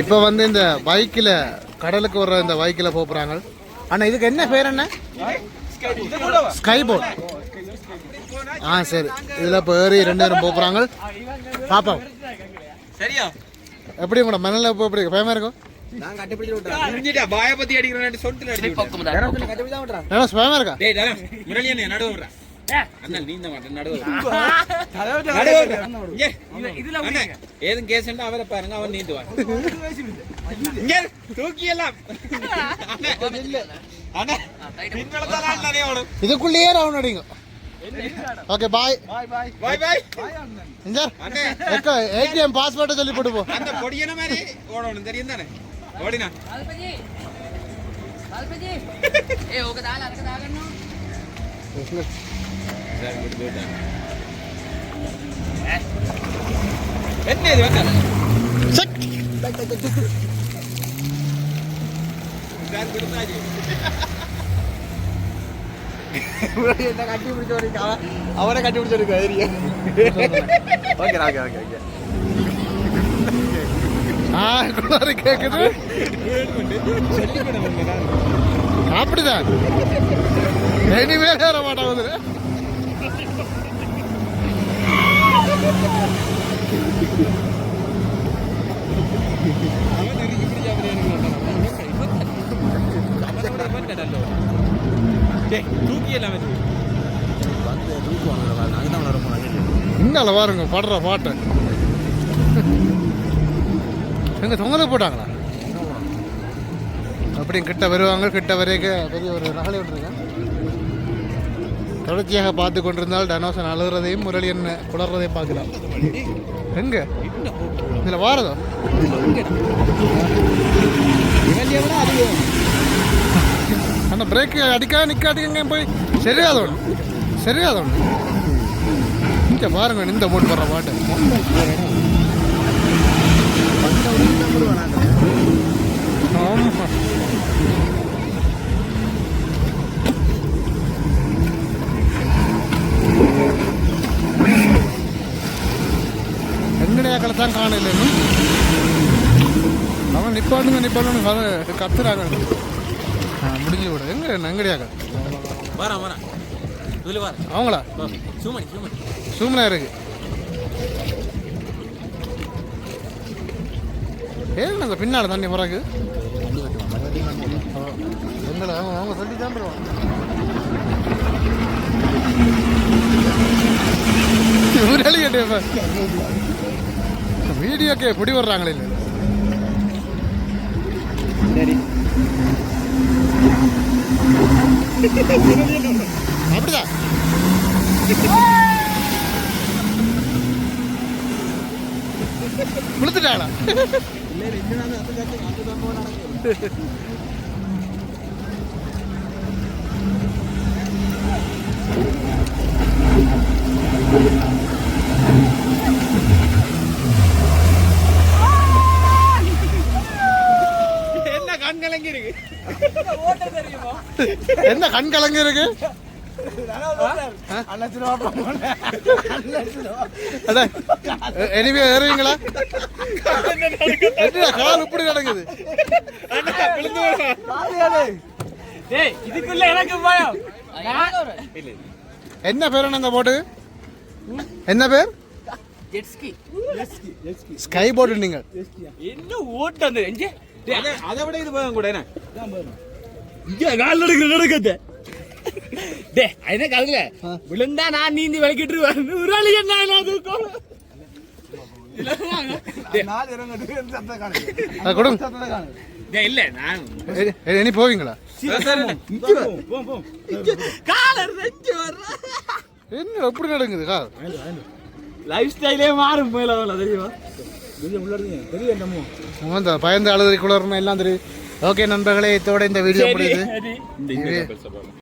இப்போ வந்து இந்த பைக்கில் கடலுக்கு வர்ற இந்த பைக்கில் போகிறாங்க அண்ணா இதுக்கு என்ன பேர் என்ன ஸ்கை போட் ஆ சரி. இதில் இப்போ ஏறி ரெண்டு பேரும் போகிறாங்க பாப்போம் சரியா? எப்படி உங்களோட மணலில் இப்போ எப்படி? பயமா இருக்கும் பயமா இருக்கா? ஏதும் கேஸ் அவரை பாருங்க அவன் நீந்துவான். தூக்கி இதுக்குள்ளேயே ரவுண்ட் அடிங்க. ஓகே பாய் பாய் பாய் பாய் அண்ணே. எக்க ஏடிஎம் பாஸ்வேர்ட் சொல்லி போட்டு போ அந்த பொடியன மாதிரி ஓடணும் தெரியும் தானே? ஓடினா. அல்பஜி அல்பஜி ஏ ஓகே தால அதுக்கு தாகணும் Hoşuna Güzel bir böyle. Ben neydi bakalım? Sık! Bak bak bak dur dur. Güzel kırtacı. Buraya da kaçı vurdu oraya. Avana kaçı vurdu oraya. Okey okey okey. எல்லாம் வந்து வந்து தூக்குவாங்க நாங்கள் தான் வர போனாங்க இந்தால பாருங்க படுற பாட்டு. எங்க தொங்கல போட்டாங்களா? அப்படி கிட்ட வருவாங்க கிட்ட வரைக்க பெரிய ஒரு நகலை விட்டுருக்கேன் தொடர்ச்சியாக பார்த்து கொண்டிருந்தால் டனோசன் அழுகிறதையும் முரளி என்ன குளர்றதையும் பார்க்கலாம். எங்க? இதில் வாரதோ? அந்த பிரேக் அடிக்கா நிக்காட்டிங்க போய் சரியாத ஒன்று சரியாத ஒன்று இங்க பாருங்க இந்த போட்டு வர்ற பாட்டு. எங்கடையாக்களை தான் காணல இன்னும் நிப்பாடுங்க நிப்பாட்டுங்க நிப்பாட்டுங்க அதை கத்துறாங்க ஆ, முடிஞ்சு விட எங்க எங்கடையாக்கள் வரான் வரான் இதுல வர அவங்களா சுமணி சுமணி சூமனா இருக்கு ஏன் அந்த பின்னால தண்ணி பிறகு. எங்களை அவங்க அவங்க சொல்லி தான் முரளி கேட்டேன் வீடியோக்கே பிடி வர்றாங்களே சரி அப்படிதான் குளுத்துட்டாங்களா என்ன கண் கலங்கி இருக்கு என்ன கண் கலங்கி இருக்கு எனவே ஏறுவீங்களா கால் இப்படி நடக்குது இதுக்குள்ள எனக்கு என்ன பேர் அந்த போட்டு என்ன பேர்? ஸ்கை போட்டு நீங்க. என்ன ஓட்டம் அதை விட இது போக கூட என்ன கால் நடக்கிற நடக்கத்தை என்ன நான் நீந்தி விளக்கிட்டு ஒரு வழி என்ன இருக்கும் என்ன எப்படி நடக்குது? கால் லைஃப் ஸ்டைலே மாறும் போயில தெரியுமா? பயந்து அழுது குளர்மை எல்லாம் தெரியும் ஓகே நண்பர்களே இதோட இந்த வீடியோ முடியுது.